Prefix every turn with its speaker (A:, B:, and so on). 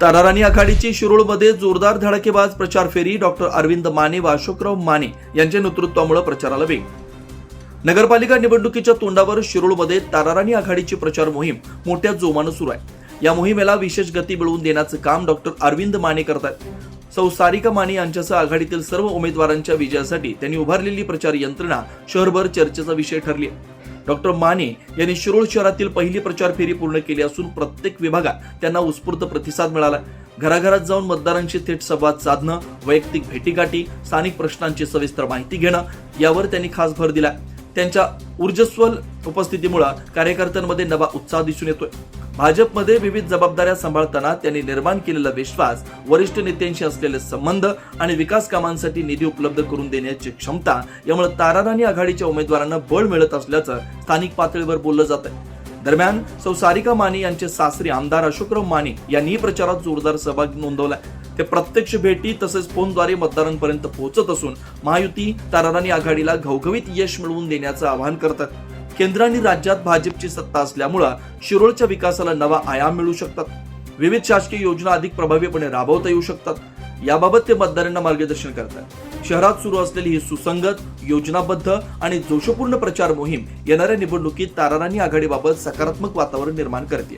A: ताराराणी आघाडीची शिरूळमध्ये जोरदार धडकेबाज प्रचार फेरी डॉक्टर अरविंद माने व अशोकराव माने यांच्या नेतृत्वामुळे प्रचाराला वेग. नगरपालिका निवडणुकीच्या तोंडावर शिरूळमध्ये ताराराणी आघाडीची प्रचार मोहीम मोठ्या जोमानं सुरू आहे. या मोहिमेला विशेष गती मिळवून देण्याचं काम डॉक्टर अरविंद माने करतात सौ सारिका माने यांच्यासह आघाडीतील सर्व उमेदवारांच्या विजयासाठी त्यांनी उभारलेली प्रचार यंत्रणा शहरभर चर्चेचा विषय ठरली आहे. डॉक्टर माने यांनी शिरोळ शहरातील पहिली प्रचार फेरी पूर्ण केली असून प्रत्येक विभागात त्यांना उत्स्फूर्त प्रतिसाद मिळाला. घराघरात जाऊन मतदारांशी थेट संवाद साधणं वैयक्तिक भेटीगाठी स्थानिक प्रश्नांची सविस्तर माहिती घेणं यावर त्यांनी खास भर दिला. त्यांच्या ऊर्जस्वल उपस्थितीमुळे कार्यकर्त्यांमध्ये नवा उत्साह दिसून येतोय. भाजपमध्ये विविध जबाबदाऱ्या सांभाळताना त्यांनी निर्माण केलेला विश्वास वरिष्ठ नेत्यांशी असलेले संबंध आणि विकास कामांसाठी निधी उपलब्ध करून देण्याची क्षमता यामुळे ताराराणी आघाडीच्या उमेदवारांना बळ मिळत असल्याचं स्थानिक पातळीवर बोललं जात आहे. दरम्यान सौ सारिका माने यांचे सासरे आमदार अशोकराव माने यांनी प्रचारात जोरदार सहभाग नोंदवलाय ते प्रत्यक्ष भेटी तसेच फोनद्वारे मतदारांपर्यंत पोहोचत असून महायुती ताराराणी आघाडीला घवघवीत यश मिळवून देण्याचं आवाहन करतात. केंद्र आणि राज्यात भाजपची सत्ता असल्यामुळं शिरोळच्या विकासाला नवा आयाम मिळू शकतात. विविध शासकीय योजना अधिक प्रभावीपणे राबवता येऊ शकतात. याबाबत ते मतदारांना मार्गदर्शन करतात. शहरात सुरू असलेली ही सुसंगत योजनाबद्ध आणि जोशपूर्ण प्रचार मोहीम येणाऱ्या निवडणुकीत ताराराणी आघाडीबाबत सकारात्मक वातावरण निर्माण करते